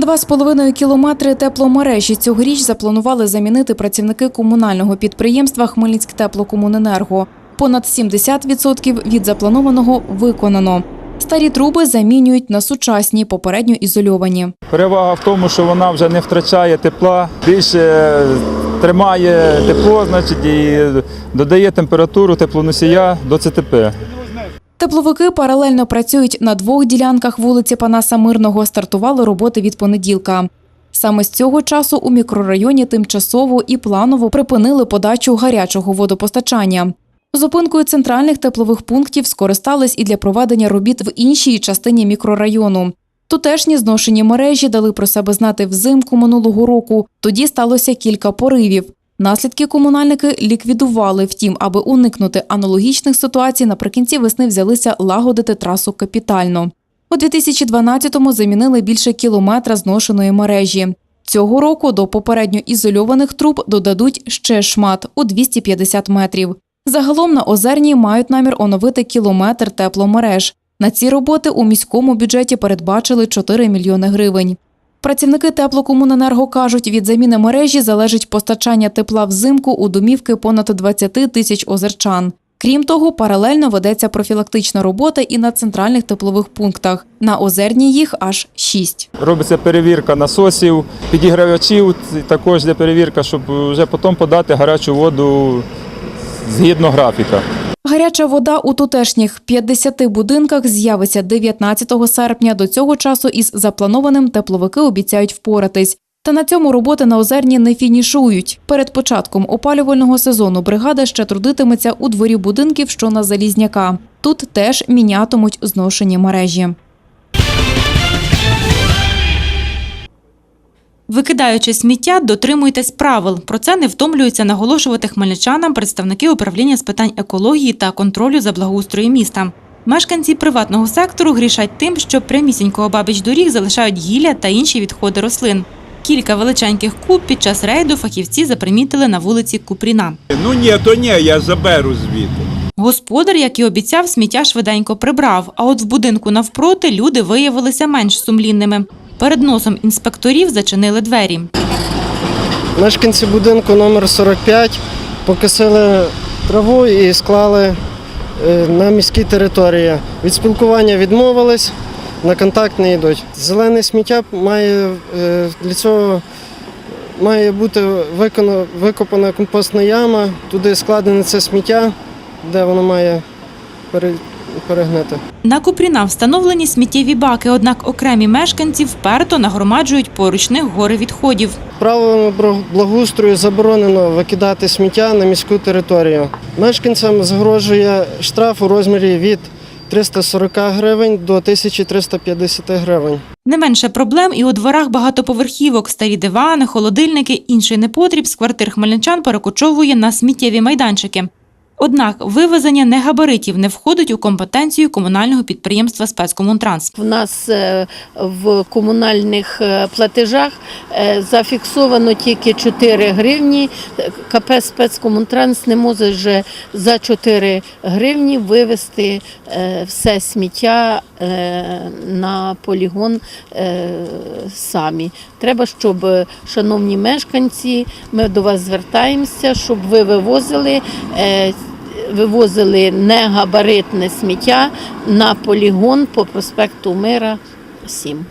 Два з половиною кілометри тепломережі цьогоріч запланували замінити працівники комунального підприємства Хмельницьк теплокомуненерго. Понад 70% від запланованого виконано. Старі труби замінюють на сучасні, попередньо ізольовані. Перевага в тому, що вона вже не втрачає тепла, більше тримає тепло, значить, і додає температуру теплоносія до ЦТП. Тепловики паралельно працюють на двох ділянках вулиці Панаса Мирного. Стартували роботи від понеділка. Саме з цього часу у мікрорайоні тимчасово і планово припинили подачу гарячого водопостачання. Зупинкою центральних теплових пунктів скористались і для проведення робіт в іншій частині мікрорайону. Тутешні зношені мережі дали про себе знати взимку минулого року. Тоді сталося кілька поривів. Наслідки комунальники ліквідували. Втім, аби уникнути аналогічних ситуацій, наприкінці весни взялися лагодити трасу капітально. У 2012-му замінили більше кілометра зношеної мережі. Цього року до попередньо ізольованих труб додадуть ще шмат у 250 метрів. Загалом на Озерній мають намір оновити кілометр тепломереж. На ці роботи у міському бюджеті передбачили 4 мільйони гривень. Працівники теплокомуненерго кажуть, від заміни мережі залежить постачання тепла взимку у домівки понад 20 тисяч озерчан. Крім того, паралельно ведеться профілактична робота і на центральних теплових пунктах. На Озерній їх аж шість. Робиться перевірка насосів, підігравачів, також для перевірка, щоб вже потім подати гарячу воду згідно графіка. Гаряча вода у тутешніх 50 будинках з'явиться 19 серпня. До цього часу із запланованим тепловики обіцяють впоратись. Та на цьому роботи на Озерні не фінішують. Перед початком опалювального сезону бригада ще трудитиметься у дворі будинків, що на Залізняка. Тут теж мінятимуть зношені мережі. Викидаючи сміття, дотримуйтесь правил. Про це не втомлюються наголошувати хмельничанам представники управління з питань екології та контролю за благоустроєм міста. Мешканці приватного сектору грішать тим, що прямісінько обабіч доріг залишають гілля та інші відходи рослин. Кілька величеньких куб під час рейду фахівці запримітили на вулиці Купріна. Ну ні, то ні, я заберу звідти. Господар, як і обіцяв, сміття швиденько прибрав. А от в будинку навпроти люди виявилися менш сумлінними. Перед носом інспекторів зачинили двері. Мешканці будинку номер 45 покосили траву і склали е, на міській території. Від спілкування відмовились, на контакт не йдуть. Зелене сміття має е, для цього має бути викона- викопана компостна яма, туди складене це сміття, де воно має перегнити. На Купріна встановлені сміттєві баки, однак окремі мешканці вперто нагромаджують поруч них гори відходів. Правилами благоустрою заборонено викидати сміття на міську територію. Мешканцям загрожує штраф у розмірі від 340 гривень до 1350 гривень. Не менше проблем і у дворах багатоповерхівок, старі дивани, холодильники, інший непотріб з квартир хмельничан перекочовує на сміттєві майданчики. Однак вивезення негабаритів не входить у компетенцію комунального підприємства спецкомунтранс. В нас е, в комунальних е, платежах е, зафіксовано тільки 4 гривні. КП «Спецкомунтранс» не може вже за 4 гривні вивезти все сміття на полігон самі. Треба, щоб, шановні мешканці, ми до вас звертаємося, щоб ви вивозили. Вивозили негабаритне сміття на полігон по проспекту Мира 7.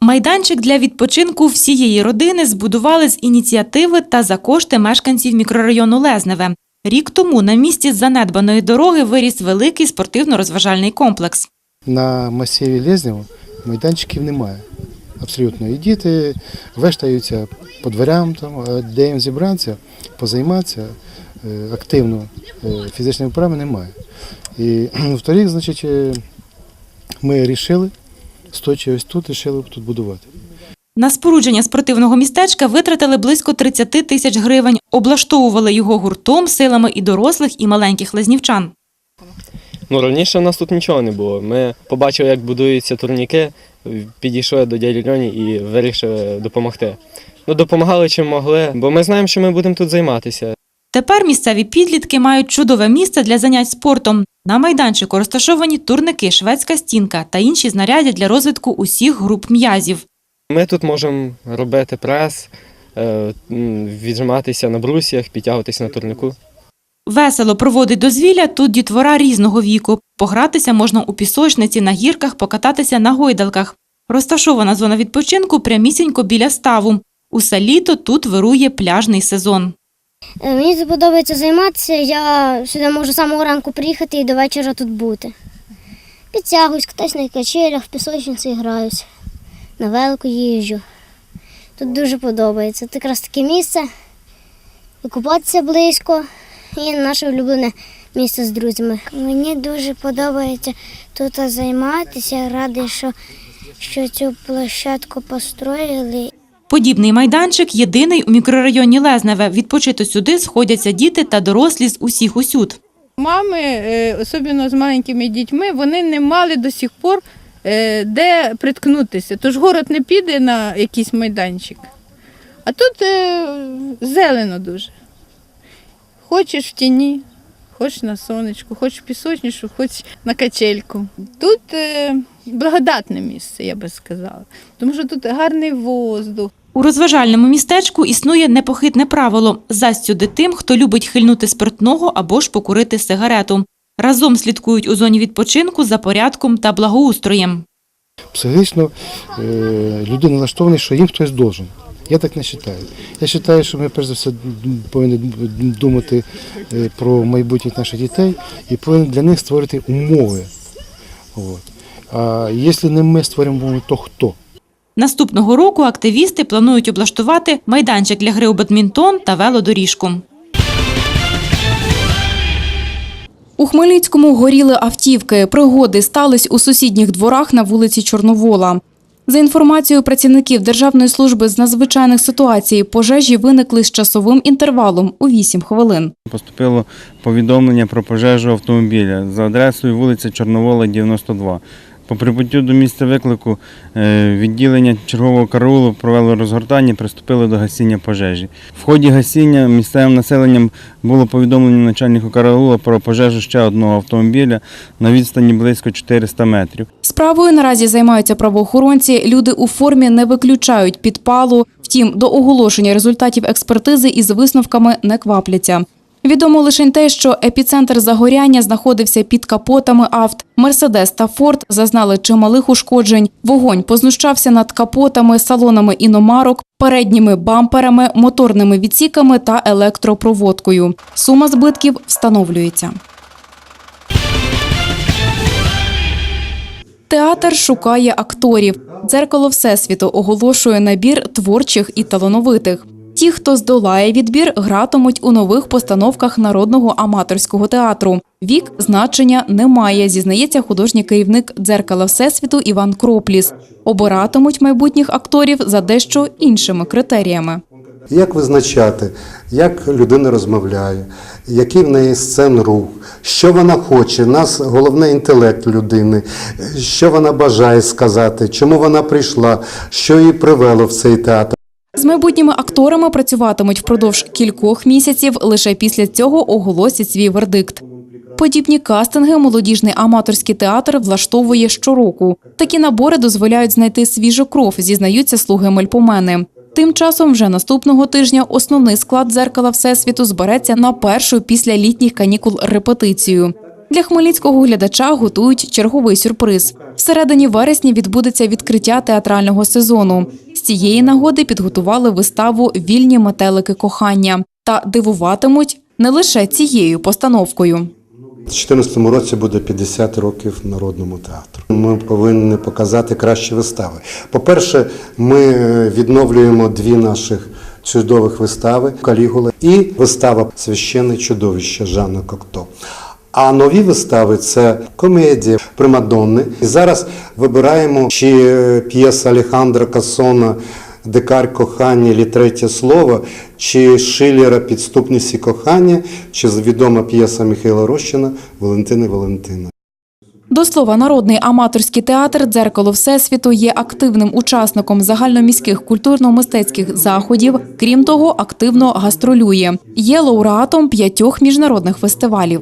Майданчик для відпочинку всієї родини збудували з ініціативи та за кошти мешканців мікрорайону Лезневе. Рік тому на місці занедбаної дороги виріс великий спортивно-розважальний комплекс. На масиві Лезнєва майданчиків немає. Абсолютно. І діти вештаються по дверям, там, де їм зібратися, позайматися е, активно е, фізичними вправами немає. І в торік, значить, е, ми вирішили, стоячи ось тут, вирішили тут будувати. На спорудження спортивного містечка витратили близько 30 тисяч гривень, облаштовували його гуртом силами і дорослих, і маленьких лезнівчан. Ну, раніше в нас тут нічого не було. Ми побачили, як будуються турніки, підійшли до дяді Льоні і вирішили допомогти. Ну, допомагали чим могли, бо ми знаємо, що ми будемо тут займатися. Тепер місцеві підлітки мають чудове місце для занять спортом. На майданчику розташовані турники, шведська стінка та інші знаряддя для розвитку усіх груп м'язів. Ми тут можемо робити прес, е, віджиматися на брусьях, підтягуватися на турнику. Весело проводить дозвілля тут дітвора різного віку. Погратися можна у пісочниці, на гірках, покататися на гойдалках. Розташована зона відпочинку прямісінько біля ставу. Усе літо тут вирує пляжний сезон. Е, Мені подобається займатися. Я сюди можу з самого ранку приїхати і до вечора тут бути. Підтягуюсь, катаюсь на качелях, в пісочниці граюсь, на велику їжджу. Тут дуже подобається. Тут якраз таке місце. І купатися близько. І наше улюблене місце з друзями. Мені дуже подобається тут займатися. Радий, що, що цю площадку построїли. Подібний майданчик єдиний у мікрорайоні Лезневе. Відпочити сюди сходяться діти та дорослі з усіх усюд. Мами, е, особливо з маленькими дітьми, вони не мали до сих пор е, де приткнутися. Тож город не піде на якийсь майданчик. А тут е, зелено дуже. Хочеш в тіні, хочеш на сонечку, хочеш в пісочнішу, хочеш на качельку. Тут е, благодатне місце, я би сказала. Тому що тут гарний воздух. У розважальному містечку існує непохитне правило – застюди тим, хто любить хильнути спиртного або ж покурити сигарету. Разом слідкують у зоні відпочинку за порядком та благоустроєм. Психологічно е, люди налаштовані, що їм хтось должен. Я так не вважаю. Я вважаю, що ми перш за все повинні думати е, про майбутніх наших дітей і повинні для них створити умови. От. А якщо не ми створимо умови, то хто? Наступного року активісти планують облаштувати майданчик для гри у бадмінтон та велодоріжку. У Хмельницькому горіли автівки. Пригоди стались у сусідніх дворах на вулиці Чорновола. За інформацією працівників Державної служби з надзвичайних ситуацій, пожежі виникли з часовим інтервалом у 8 хвилин. Поступило повідомлення про пожежу автомобіля за адресою вулиця Чорновола, 92. По прибуттю до місця виклику е, відділення чергового караулу провело розгортання і приступили до гасіння пожежі. В ході гасіння місцевим населенням було повідомлено начальнику караула про пожежу ще одного автомобіля на відстані близько 400 метрів. Справою наразі займаються правоохоронці. Люди у формі не виключають підпалу. Втім, до оголошення результатів експертизи із висновками не квапляться. Відомо лише те, що епіцентр загоряння знаходився під капотами авт. Мерседес та Форд зазнали чималих ушкоджень. Вогонь познущався над капотами, салонами іномарок, передніми бамперами, моторними відсіками та електропроводкою. Сума збитків встановлюється. Театр шукає акторів. Дзеркало Всесвіту оголошує набір творчих і талановитих. Ті, хто здолає відбір, гратимуть у нових постановках народного аматорського театру. Вік значення не має, зізнається художній керівник дзеркала Всесвіту Іван Кропліс. Обиратимуть майбутніх акторів за дещо іншими критеріями. Як визначати, як людина розмовляє, який в неї сцен рух, що вона хоче, нас головне інтелект людини, що вона бажає сказати, чому вона прийшла, що її привело в цей театр. З майбутніми акторами працюватимуть впродовж кількох місяців. Лише після цього оголосять свій вердикт. Подібні кастинги молодіжний аматорський театр влаштовує щороку. Такі набори дозволяють знайти свіжу кров, зізнаються слуги Мельпомени. Тим часом, вже наступного тижня, основний склад дзеркала Всесвіту збереться на першу після літніх канікул репетицію. Для хмельницького глядача готують черговий сюрприз. Всередині вересня відбудеться відкриття театрального сезону. Цієї нагоди підготували виставу Вільні метелики кохання та дивуватимуть не лише цією постановкою. У 2014 році буде 50 років народному театру. Ми повинні показати кращі вистави. По-перше, ми е, відновлюємо дві наших чудових вистави Калігула і вистава Священне чудовище Жанна Кокто. А нові вистави це комедія Примадонни. І зараз вибираємо чи е, п'єса Алехандра Касона Дикар кохання «Лі третє слово, чи Шилера Підступниці кохання, чи відома п'єса Михайла Рощина Валентина Валентина. До слова, народний аматорський театр Дзеркало Всесвіту є активним учасником загальноміських культурно-мистецьких заходів. Крім того, активно гастролює. Є лауреатом п'ятьох міжнародних фестивалів.